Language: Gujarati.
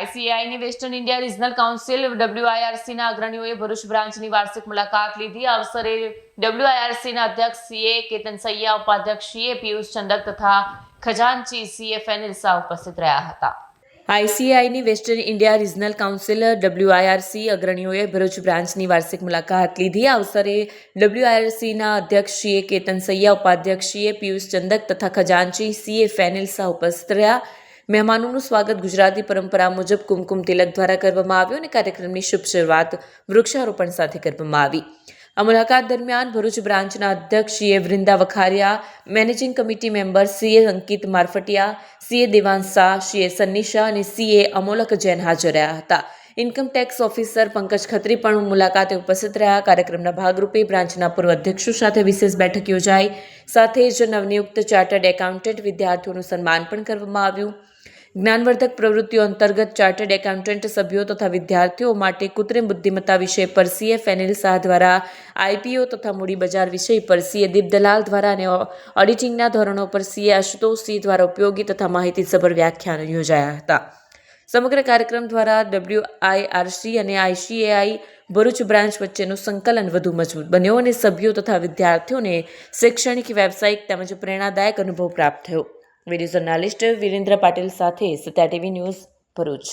આઈસીએઆઈની વેસ્ટર્ન ઇન્ડિયા રિજનલ કાઉન્સિલ ડબ્લ્યુઆઈઆરસીના અગ્રણીઓએ ભરૂચ બ્રાન્ચની વાર્ષિક મુલાકાત લીધી. આ અવસરે ડબ્લ્યુઆઈઆરસીના અધ્યક્ષ સીએ કેતન સૈયા, ઉપાધ્યક્ષ સીએ પિયુષ ચંદક તથા ખજાનચી સીએ ફેનિલ શાહ ઉપસ્થિત રહ્યા હતા. આઈસીઆઈની western India regional council WIRC અગ્રણીઓએ ભરૂચ બ્રાન્ચની વાર્ષિક મુલાકાત લીધી. આ અવસરે ડબ્લ્યુઆઈઆરસીના અધ્યક્ષ શ્રીએ કેતન સૈયા, ઉપાધ્યક્ષ શ્રીએ પિયુષ ચંદક તથા ખજાનચી સીએ ફેનિલ શાહ ઉપસ્થિત રહ્યા. મહેમાનોનું સ્વાગત ગુજરાતી પરંપરા મુજબ કુમકુમ તિલક દ્વારા કરવામાં આવ્યું અને કાર્યક્રમની શુભ શરૂઆત વૃક્ષારોપણ સાથે કરવામાં આવી. આ મુલાકાત દરમિયાન ભરૂચ બ્રાન્ચના અધ્યક્ષ CA Vrunda Vakharia, managing committee member CA Ankit Marfatia CA Devan Shah CA Sunny Shah અને સીએ અમોલક જૈન હાજર રહ્યા હતા. Income tax officer Pankaj Khatri પણ મુલાકાતે ઉપસ્થિત રહ્યા. કાર્યક્રમના ભાગરૂપે બ્રાન્ચના પૂર્વ અધ્યક્ષો સાથે વિશેષ બેઠક યોજાઈ. સાથે જ નવનિયુક્ત ચાર્ટર્ડ એકાઉન્ટન્ટ વિદ્યાર્થીઓનું સન્માન પણ કરવામાં આવ્યું. જ્ઞાનવર્ધક પ્રવૃત્તિઓ અંતર્ગત ચાર્ટર્ડ એકાઉન્ટન્ટ સભ્યો તથા વિદ્યાર્થીઓ માટે કૃત્રિમ બુદ્ધિમત્તા વિષય પર સીએ ફેનિલ શાહ દ્વારા આઈપીઓ તથા મૂડી બજાર વિષય પર સીએ દીપદલાલ દ્વારા અને ઓડિટિંગના ધોરણો પર સીએ આશુતોષ સિંહ દ્વારા ઉપયોગી તથા માહિતીસભર વ્યાખ્યાનો યોજાયા હતા. સમગ્ર કાર્યક્રમ દ્વારા ડબલ્યુઆઈઆરસી અને આઈસીએઆઈ ભરૂચ બ્રાન્ચ વચ્ચેનું સંકલન વધુ મજબૂત બન્યો અને સભ્યો તથા વિદ્યાર્થીઓને શૈક્ષણિક, વ્યાવસાયિક તેમજ પ્રેરણાદાયક અનુભવ પ્રાપ્ત થયો. વીડિયો જર્નાલિસ્ટ વિરેન્દ્ર પાટીલ સાથે સત્યા ટીવી ન્યૂઝ ભરૂચ.